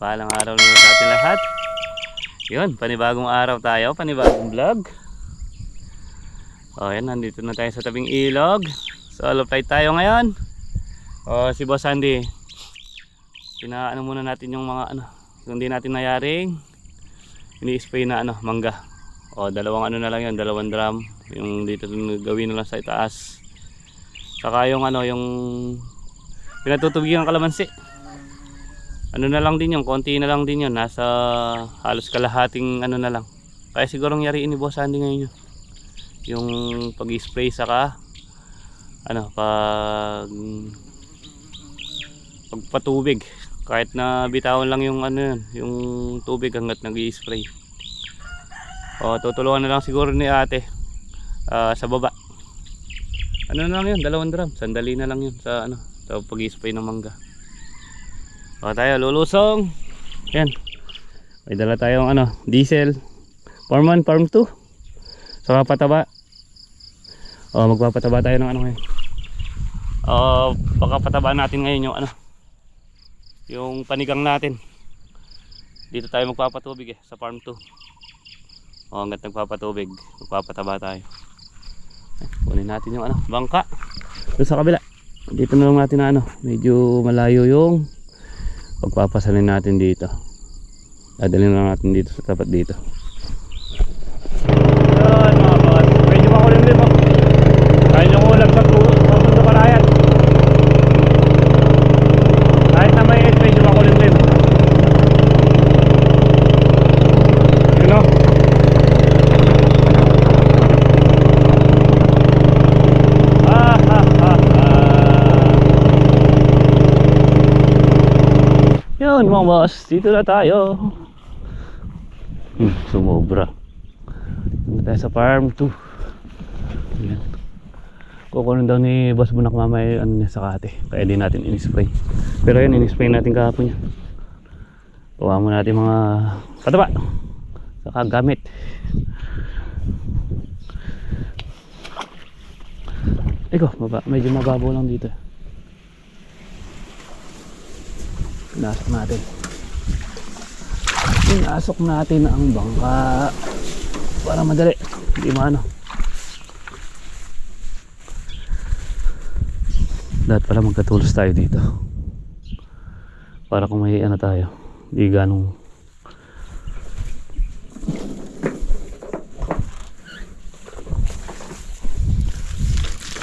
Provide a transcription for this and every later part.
So mapagpalang araw na sa ating lahat. Yun, panibagong araw tayo, panibagong vlog. O yan, nandito na tayo sa tabing ilog. Solo flight tayo ngayon. O si Boss Andy, pinaano muna natin yung mga ano, yung hindi natin nayaring ini-spray na ano, mangga. O dalawang ano na lang yan, dalawang drum. Yung dito gawin na lang sa itaas. Saka yung ano, yung pinatutubig ng kalamansi. Ano na lang din yun, konti na lang din yun. Nasa halos kalahating ano na lang. Kaya siguro ang yariin ni Boss Andy ngayon yun. Yung pag-spray saka ano, pag pagpatubig. Kahit na bitawan lang yung ano yun, yung tubig hanggat nag-i-spray. O tutulungan na lang siguro ni ate ah, sa baba. Ano na lang yun, dalawang drum. Sandali na lang yun sa ano, sa pag-spray ng mangga. O tayo, lulusong. Yan. May dala tayong ano, diesel. Farm 1, farm 2. Saka pataba. O, magpapataba tayo ng ano ngayon. O, baka pataba natin ngayon yung ano, yung panigang natin. Dito tayo magpapatubig eh, sa farm 2. O, hanggat nagpapatubig, magpapataba tayo. Kunin natin yung ano, bangka. Doon sa kabila. Dito na lang natin na ano, medyo malayo yung pagpapasalin natin dito. Dadalhin lang natin dito sa tapat dito. Yan mga kawan. Medyo makulim din mo. Kaya yung ulag sa tundo karayan. Kahit na may edge, medyo makulim din. You know? Ah, ah, ah, ah. Yun mga boss, dito na tayo. Hmm, sumobra. Dito tayo sa farm 2. Ayan. Kukunin daw ni Boss Bunak mamaya ano niya sa kate. Kaya di natin in-spray. Pero yun, in-spray natin kahapon niya. Gawa mo natin mga pataba. Saka gamit. Iko, baba, medyo mababaw lang dito. Pinasok natin. Pinasok natin ang bangka. Para madali. Hindi maano. Dapat pala magkatulos tayo dito. Para kung may ano tayo. Hindi ganong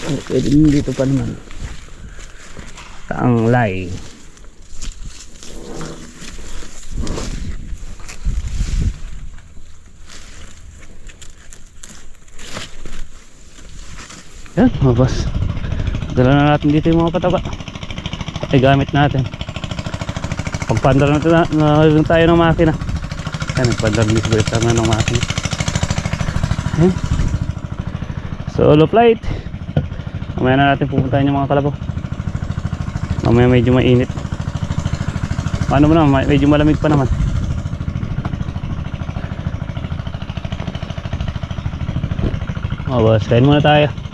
Eh, pwede dito pa naman. Tanglay. Yan, mga boss. Dala na natin dito yung mga pataba. Pati gamit natin. Pagpandar na, na, na, tayo ng makina. Yan, nagpandar disbreaker na ng makina. Yan. Solo flight. Mamaya na natin pupuntahan yung mga kalabaw. Mamaya medyo mainit. Paano mo naman? Medyo malamig pa naman. Boss, kain muna tayo.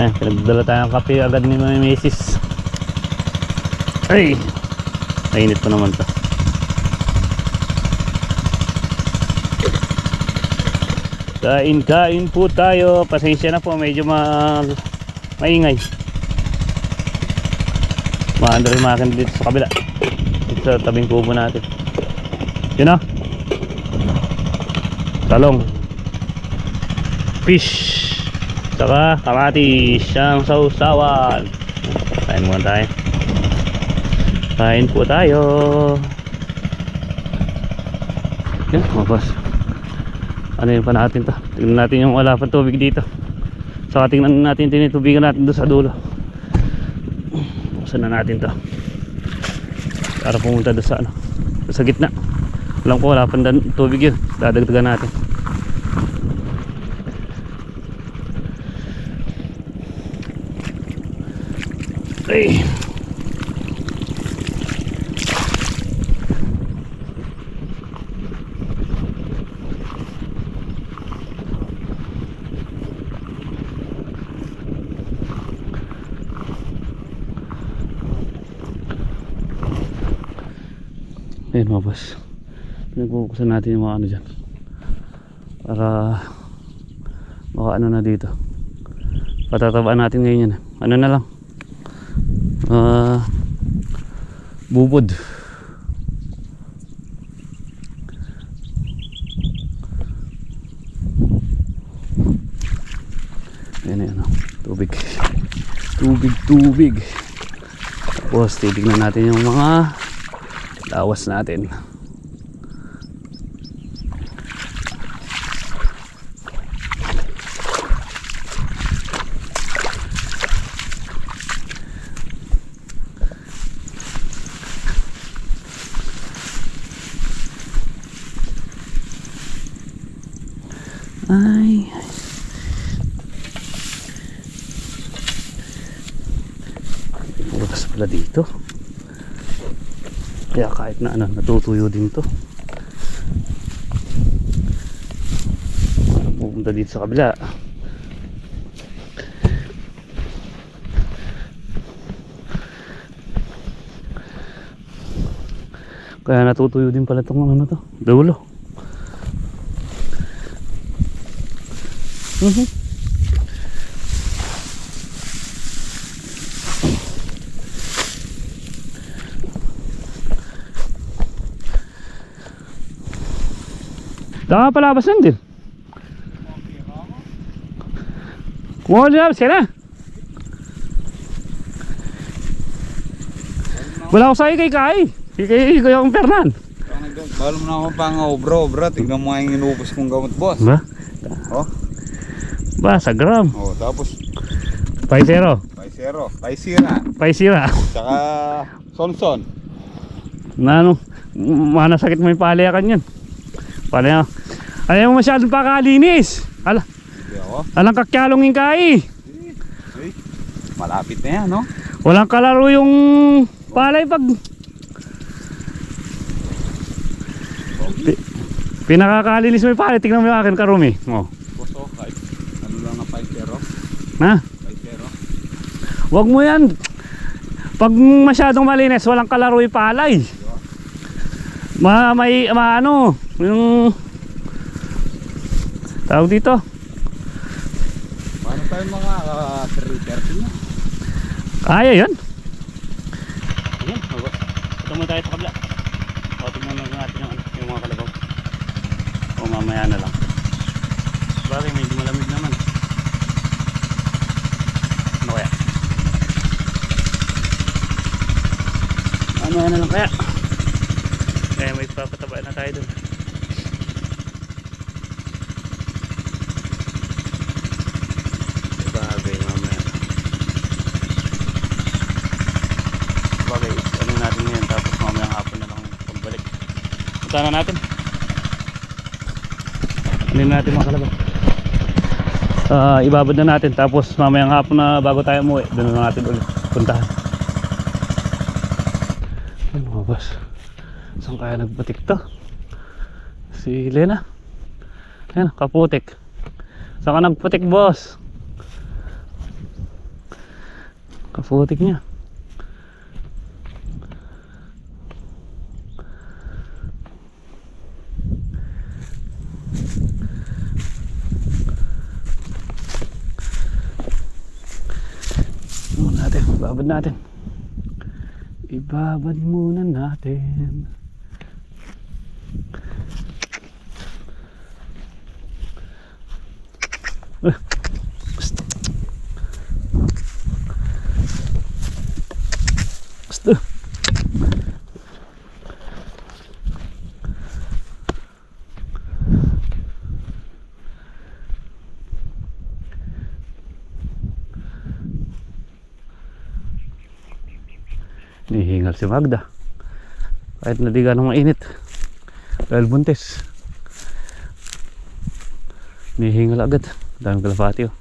Ay, pinagdala tayo ng kape agad ni Mami Macy's. Ay! Mainit pa naman to. Kain, kain po tayo. Pasensya na po, medyo ma maingay. Maanda rin makin dito sa kabila. Dito sa tabing kubo natin. Yun na. Talong. Fish. Saka kamatis. Siyang sausawan. Kain muna tayo. Kain po tayo. Yan, mga boss ano yun pa natin to tingnan natin yung wala pa tubig dito saka tingnan natin tinitubigan natin doon sa dulo buksan na natin to para pumunta doon sa ano sa gitna alam ko wala pa dan- tubig yun dadagdagan natin Okay. Ayan mga boss. Pinagpukusan natin yung mga ano dyan. Para maka ano na dito. Patatabaan natin ngayon yan. Ano na lang. Ah, bubod. Ayan ayan. oh. Tubig. Tubig, tubig. Tapos titignan natin yung mga lawas natin. Ay. Bukas pala dito. Kaya kahit natutuyo din to. Pupunta dito sa kabila. Kaya natutuyo din pala itong ano to. Dulo. Mhm. Daka palabas lang din. Kumuha din labas ka na. Wala ko sa'yo kay Kai. Kay kay Kuya kong Fernan. Balo mo na ako pang obra, obra. Tignan mo nga yung inubos kong gamot, boss. Ba? Oh, Ba, sa gram. oh tapos Paisero. Paisero, Paisira, Paisira. tsaka Sonson. Na ano, manasakit mo yung palayakan yan. Palaya. Ayaw mo masyadong pakalinis. Ala, alang kakyalong yung Kai. Ay, malapit na yan, no? Walang kalaro yung palay pag Pi- pinakakalinis mo yung palay. Tingnan mo yung akin karumi. Oh. Boss, oh, kahit ano lang na Paisero. Na? Paisero. Wag mo yan. Pag masyadong malinis, walang kalaro yung palay. Ma, may, ma, ano, yung, tawag dito, Paano tayo mga uh, 3.30 na? kaya yun. Ayan, mabos. Ito mo tayo sa kabla. O, tingnan na natin yung, ano, yung mga kalabaw. O, mamaya na lang. Bagay, medyo malamig naman. Ano kaya? Mamaya na lang kaya. Kaya may papataba na tayo dun. Bagay, mamaya. Bagay, ano natin ngayon tapos mamaya hapon na lang pagbalik. Punta na natin. Ano natin mga kalabaw? Ah, ibabad na natin tapos mamaya hapon na bago tayo umuwi, doon na natin ulit puntahan. Ay mga boss, saan kaya nagbatik to? Si Lena. Ayan, kaputik. Saan ka nagputik boss? Kaputik niya. Ano natin, ibabad natin. Ibabad muna natin. Eh, psst. Nihingal si Magda. Kahit na di ganong mainit. Dahil buntis. Nihingal agad. Daming kalapati oh.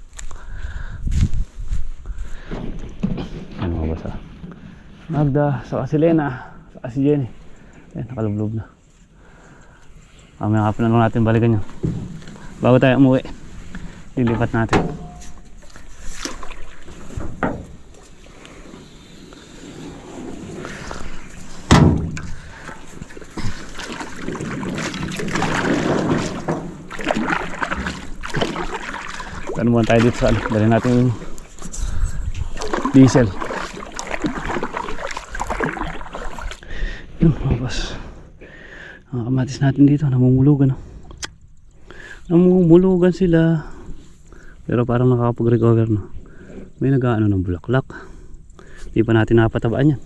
Ano mga basa? Magda, saka si Lena, saka si Jenny. Ayan, nakalublob na. Mamaya nga pa natin balikan yun. Bago tayo umuwi, lilipat natin. Ano muna tayo dito sa ano. Dali natin yung diesel. Yun mga boss. Ang kamatis natin dito, namumulugan. No? Namumulugan sila. Pero parang nakakapag-recover no. May nag-ano ng bulaklak. Hindi pa natin napatabaan yan.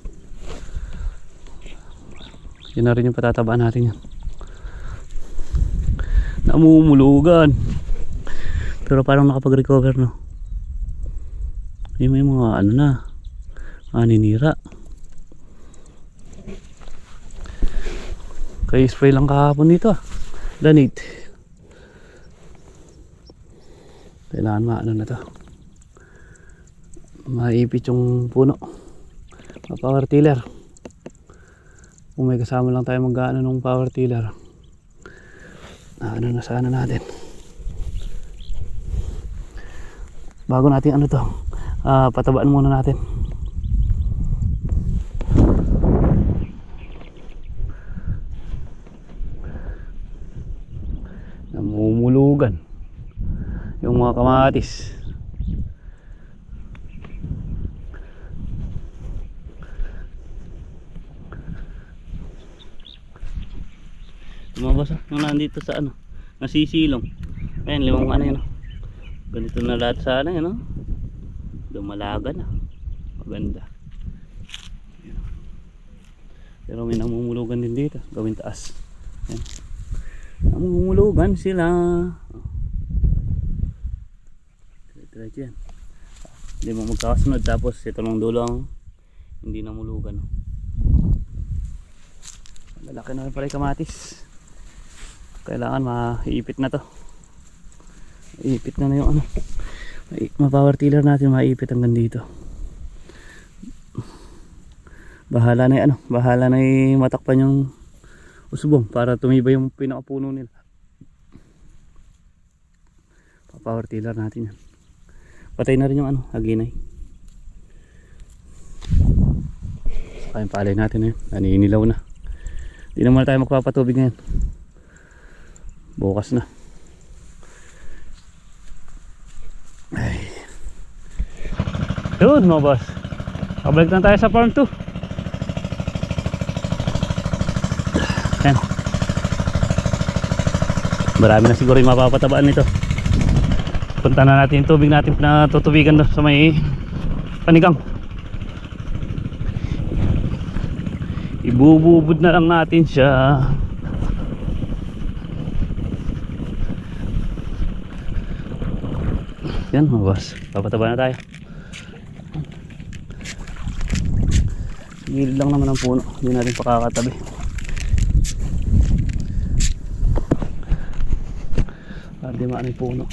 Yan na rin yung patatabaan natin yan. Namumulugan. Pero parang nakapag-recover no. Yung may mga ano na. Aninira. Kaya spray lang kahapon dito ah. Danit. Kailangan maano na to. Maipit yung puno. Ma-power tiller. Kung may kasama lang tayo mag-ano ng power tiller. Ano na sana natin. Bago natin ano to. ah patabaan muna natin. namumulugan yung mga kamatis lumabas ah nung nandito sa ano nasisilong ayan limang ano yun ah. Ganito na lahat sa ano yun ah. dumalaga na maganda pero may namumulugan din dito gawin taas ayan Namumulugan sila. Diretso yan. Hindi mo magkakasunod tapos ito lang dulo ang hindi namulugan. Lalaki na rin pala yung kamatis. Kailangan maiipit na to. Iipit na na yung ano. Ma-power tiller natin maiipit hanggang dito. Bahala na yung ano. Bahala na yung matakpan yung usbong para tumibay yung pinakapuno nila. Pa-power tiller natin yan. Patay na rin yung ano, aginay. Yung palay natin na yun. Naninilaw na. Hindi naman tayo magpapatubig ngayon. Bukas na. Yun mga boss. Pabalik na tayo sa farm 2. Yan. Marami na siguro yung mapapatabaan nito. Punta na natin yung tubig natin na tutubigan doon sa may panigang. Ibububod na lang natin siya. Yan mga boss. Papataba na tayo. Gilid lang naman ang puno. Hindi natin pakakatabi. Para di maano yung puno.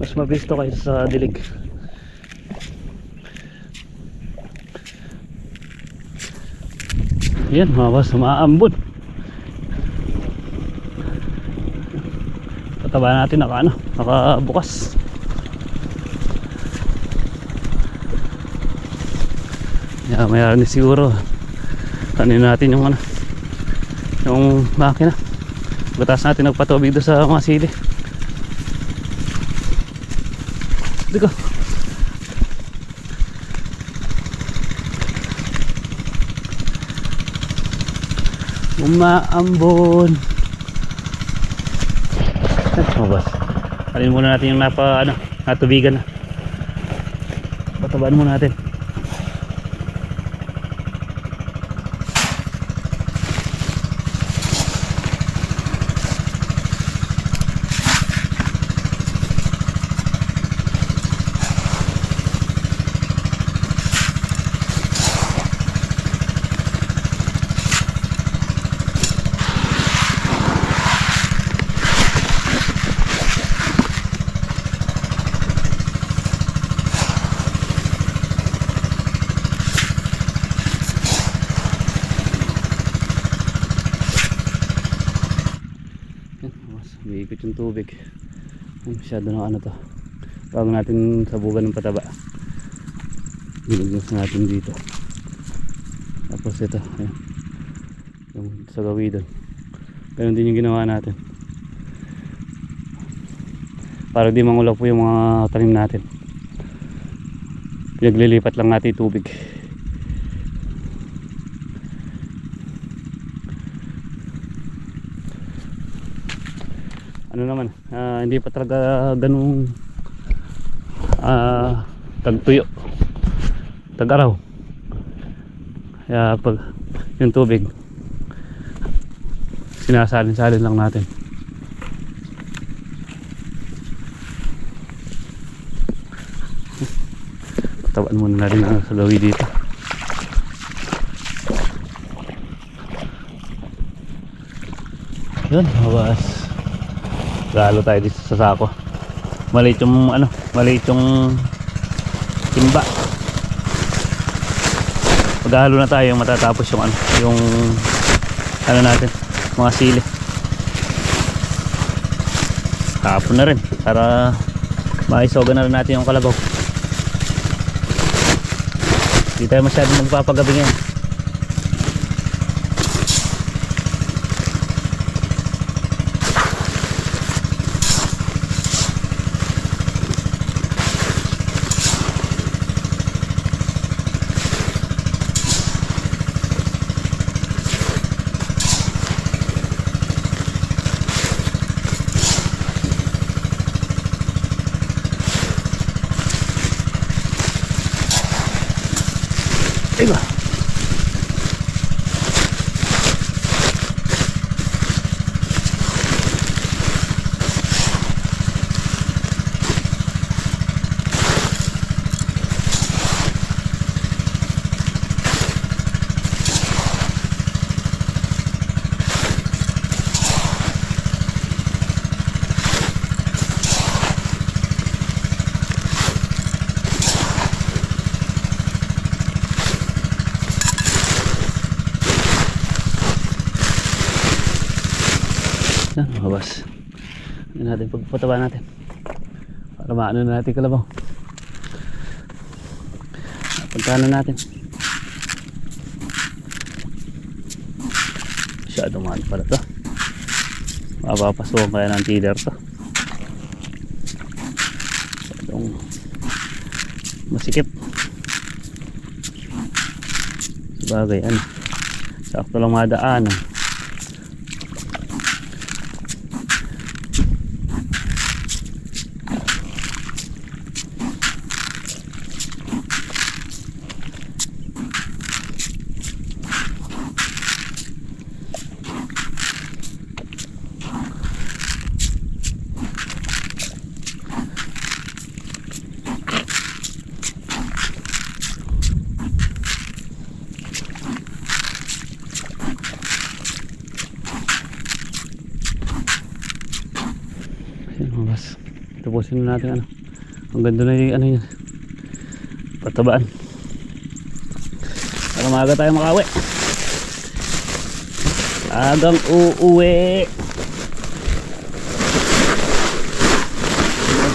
Mas mabisto kayo sa dilig. Yan mga boss, umaambon. Pataba natin naka ano, nakabukas. Yeah, mayroon din siguro. Tanin natin yung ano, yung makina. Butas natin nagpatubig doon sa mga sili. Dito. Umaambon. Oh, boss. Alin muna natin yung napa ano, natubigan na. Patabaan muna natin. Mas umiikot yung tubig. Masyado na ano to. Bago natin sabugan ng pataba. Ginugnos natin dito. Tapos ito, ayan. Yung sa gawin doon. Ganun din yung ginawa natin. Para di mangulaw po yung mga tanim natin. Pinaglilipat lang natin tubig. Ano ah, hindi pa talaga ganung ah, tagtuyo. Tag-araw. Kaya pag yung tubig sinasalin-salin lang natin. Patawan muna na rin ang sagawi dito. Yun, mawas. Lalo tayo dito sa sako. Maliit yung ano, maliit yung timba. Maghahalo na tayo matatapos yung ano, yung ano natin, mga sili. Hapon na rin para maisoga na rin natin yung kalabaw. Hindi tayo masyadong magpapagabi ngayon. Yan, boss. Yan natin pagpataba natin. Para maano na natin kalabaw. Pagkano natin. Masyadong mahal pala to. Mapapasukan kaya ng tiller to. Masyadong masikip. Sabagay, ano. Sakto lang madaanan. Ayan mga boss. Tapusin na natin ano. Ang ganda na yung ano yun. Patabaan. Para maaga tayo makawi. Agang uuwi.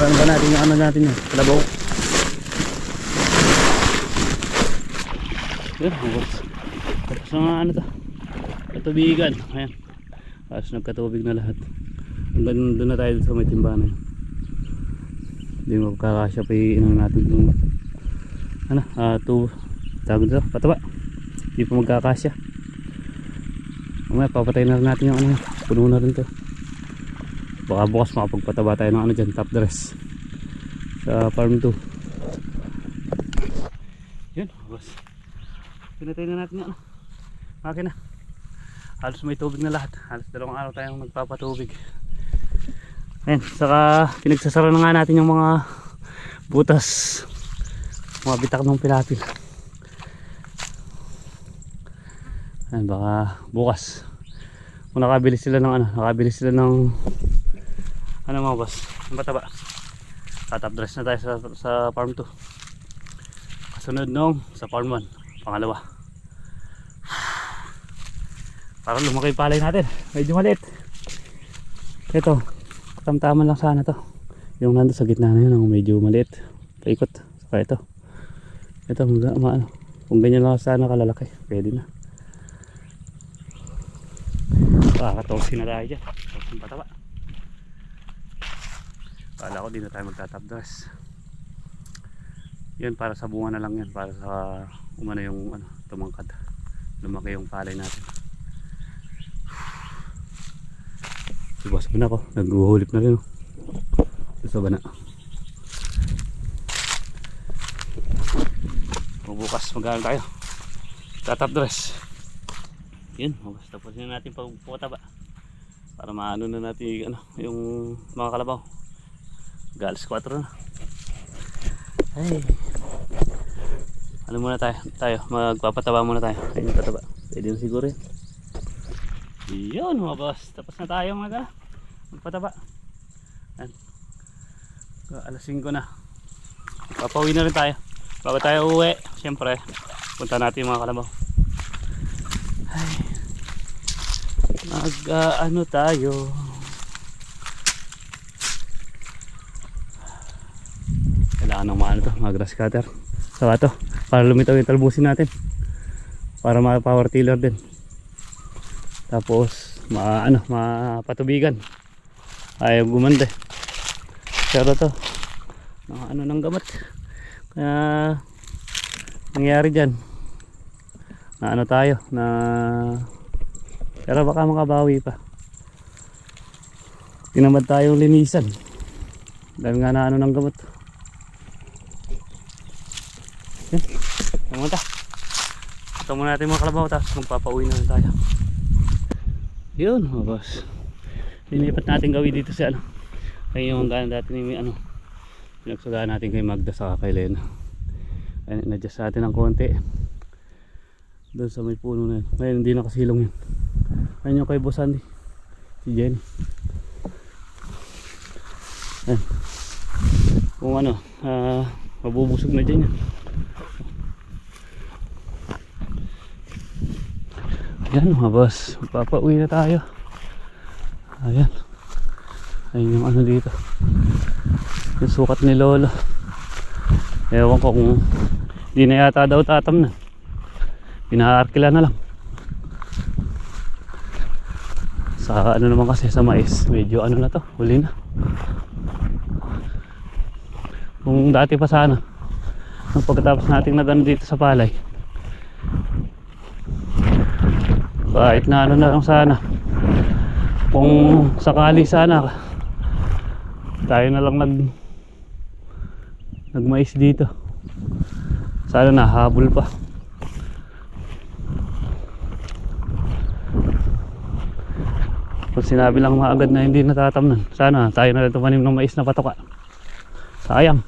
Ba natin yung ano natin yun? Kalabaw. Yun mga boss. Tapos na ano to. Katubigan. Ayan. Tapos nagkatubig na lahat. Doon na tayo sa may timbahan yun. Hindi mo kakasya pa yung natin yung ano, ah, to tawag dito, pataba. Hindi pa magkakasya. Mamaya papatay na natin yung ano, puno na rin to. Baka bukas makapagpataba tayo ng ano dyan, top dress. Sa farm 2. Yun, boss. Pinatay na natin yung ano. Makina. Halos may tubig na lahat. Halos dalawang araw tayong nagpapatubig. Ayan, saka pinagsasara na nga natin yung mga butas. Mga bitak ng pilapil. Ayan, baka bukas. Kung nakabili sila ng ano, nakabili sila ng ano mga boss, ang bataba. Tatap dress na tayo sa, sa farm 2. Kasunod nung sa farm 1, pangalawa. Parang lumaki palay natin. Medyo maliit. Ito, tamtaman lang sana to. Yung nando sa gitna na yun, ang medyo maliit. Paikot. Saka ito. Ito, mga, ma, ano, kung ganyan lang sana kalalaki, pwede na. Kakatosin na tayo dyan. Tosin pataba. Kala ko di na tayo magtatap dress. Yan para sa bunga na lang yan. Para sa umano yung ano, tumangkad. Lumaki yung palay natin. Subas mo na ako. Naghuhulip na rin. Oh. Ba na? Bukas magkano tayo. Tatap dress. Yun, basta tapos na natin pagpukata ba. Para maano na natin ano, yung mga kalabaw. Galas 4 na. Ay. Ano muna tayo? Tayo, magpapataba muna tayo. Ayun pataba. Pwede na siguro yun. Yun mga boss. Tapos na tayo mga magpataba. Yan. Alas 5 na. Papauwi na rin tayo. Bago tayo uwi, siyempre, punta natin mga kalabaw. Ay. Mag, ah, ano tayo? Kailangan ng maano to, mga grass cutter. Saka to, para lumitaw yung talbusin natin. Para ma power tiller din. Tapos, ma ano, mapatubigan. Ayaw gumanda. Pero to, mga ano ng gamot. Kaya, nangyari dyan. Na ano tayo, na pero baka makabawi pa. Tinamad tayong linisan. Dahil nga na ano ng gamot. Yan. Pumunta. Ito muna natin mga kalabaw tapos magpapauwi na tayo. Yun mga boss. Linipat natin gawin dito sa ano. Ayun yung hanggang dati ni ano. Pinagsagaan natin kay Magda sa kay Lena. Ayun, na-adjust natin ng konti. Doon sa may puno na yun. Ngayon hindi nakasilong yun. Ayun yung kay Boss Andy. Si Jenny. Ayun. Kung ano, ah, mabubusog na dyan yan. Ayan mga boss, papauwi na tayo. Ayan. Ayun yung ano dito. Yung sukat ni Lolo. Ewan ko kung di na yata daw tatam na. Pinaarkila na lang. Sa ano naman kasi sa mais, medyo ano na to, huli na. Kung dati pa sana, nung pagkatapos nating nagano dito sa palay, kahit na ano na lang sana, kung sakali sana, tayo na lang nag nagmais dito. Sana nahabol pa. Kung sinabi lang maagad na hindi natatamnan, sana tayo na lang tumanim ng mais na patoka. Sayang.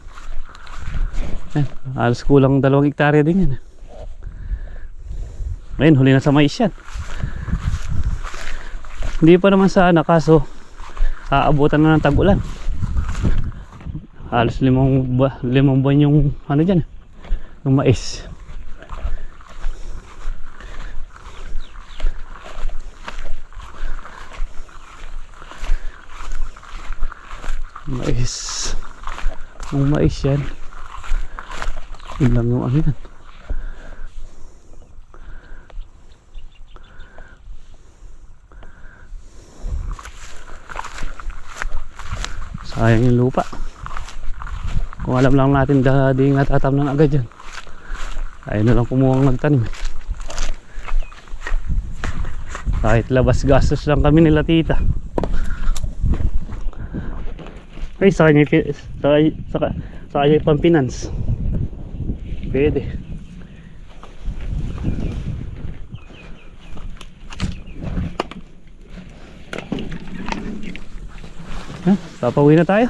Eh, alas kulang dalawang hektarya din yan. Ayun, huli na sa mais yan. Hindi pa naman sana kaso aabutan na ng tag-ulan. Halos limang, ba, limang buwan yung ano dyan, yung mais. Mais. Yung mais yan. Yun lang yung ano yan. Sayang yung lupa. Kung alam lang natin dahil nga tatamnan agad yan. Ayaw na lang kumuha magtanim. Kahit labas gastos lang kami nila tita. Ay, sa kanya, sa, sa, sa kanya pang finance. Pwede. Ha? Papauwi na tayo.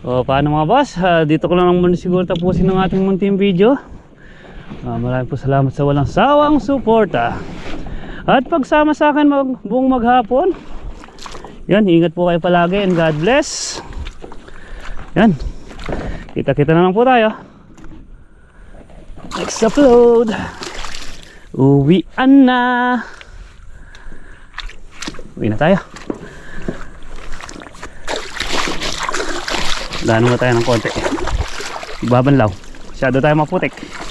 O, paano mga boss? Ah, dito ko lang muna siguro tapusin ng ating munting video. Ah, maraming po salamat sa walang sawang suporta. At pagsama sa akin mag, buong maghapon. Yan, ingat po kayo palagi and God bless. Yan. Kita-kita na lang po tayo. Next upload. Uwian na. Uwi na tayo. Daan mo tayo ng konti. Babanlaw. Masyado tayo maputik.